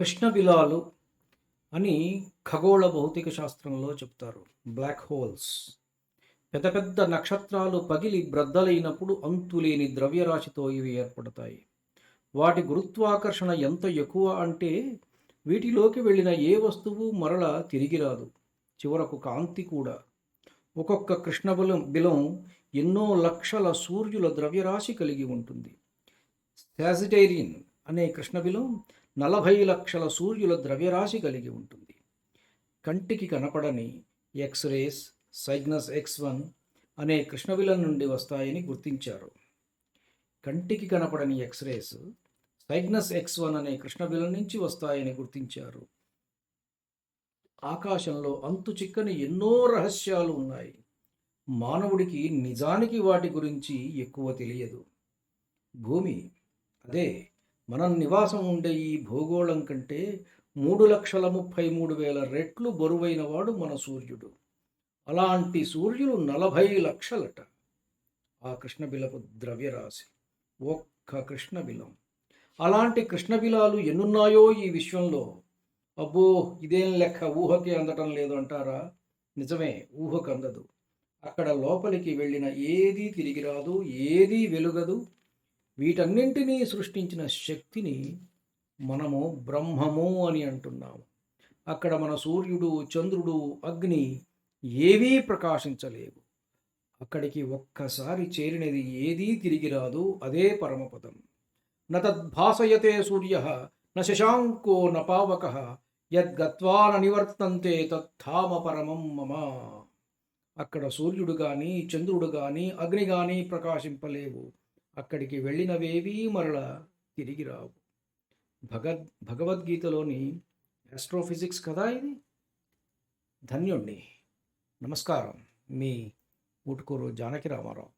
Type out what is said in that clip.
కృష్ణబిలాలు అని ఖగోళ భౌతిక శాస్త్రంలో చెప్తారు. బ్లాక్ హోల్స్ పెద్ద పెద్ద నక్షత్రాలు పగిలి బ్రద్దలైనప్పుడు అంతులేని ద్రవ్యరాశితో ఇవి ఏర్పడతాయి. వాటి గురుత్వాకర్షణ ఎంత ఎక్కువ అంటే వీటిలోకి వెళ్ళిన ఏ వస్తువు మరల తిరిగి రాదు. చివరకు కాంతి కూడా. ఒక్కొక్క కృష్ణబలం బిలం ఎన్నో లక్షల సూర్యుల ద్రవ్యరాశి కలిగి ఉంటుంది. సాజిటేరియన్ అనే కృష్ణబిలం నలభై లక్షల సూర్యుల ద్రవ్యరాశి కలిగి ఉంటుంది. కంటికి కనపడని ఎక్స్రేస్ సైగ్నస్ ఎక్స్ వన్ అనే కృష్ణవిల నుండి వస్తాయని గుర్తించారు. కంటికి కనపడని ఎక్స్రేస్ సైగ్నస్ ఎక్స్ వన్ అనే కృష్ణవిల నుంచి వస్తాయని గుర్తించారు. ఆకాశంలో అంతు చిక్కని ఎన్నో రహస్యాలు ఉన్నాయి. మానవుడికి నిజానికి వాటి గురించి ఎక్కువ తెలియదు. భూమి అదే మనం నివాసం ఉండే ఈ భూగోళం కంటే మూడు లక్షల ముప్పై మూడు వేల రెట్లు బరువైన వాడు మన సూర్యుడు. అలాంటి సూర్యులు నలభై లక్షలట. ఆ కృష్ణబిలపు ద్రవ్యరాశి. ఒక్క కృష్ణబిలం. అలాంటి కృష్ణబిలాలు ఎన్నున్నాయో ఈ విశ్వంలో? అబ్బో ఇదేం లెక్క ఊహకి అందటం లేదు అంటారా? నిజమే ఊహకు అందదు అక్కడ లోపలికి వెళ్ళిన ఏదీ తిరిగి రాదు ఏదీ వెలుగదు వీటన్నింటినీ సృష్టించిన శక్తిని మనము బ్రహ్మము అని అంటున్నాము. అక్కడ మన సూర్యుడు చంద్రుడు అగ్ని ఏవీ ప్రకాశించలేవు. అక్కడికి ఒక్కసారి చేరినది ఏదీ తిరిగి రాదు అదే పరమపదం. న తద్భాసయతే సూర్య న శశాంకో న పావక యద్గత్వా నివర్తంతే తత్థామ పరమం మమ. అక్కడ సూర్యుడు కానీ చంద్రుడు కానీ అగ్ని కానీ ప్రకాశింపలేవు. అక్కడికి వెళ్ళినవేవీ మరల తిరిగి రావు. భగద్ భగవద్గీతలోని ఆస్ట్రోఫిజిక్స్ కదా ఇది? ధన్యుణ్ణి. నమస్కారం. మీ ఊటుకూరు జానకి రామారావు.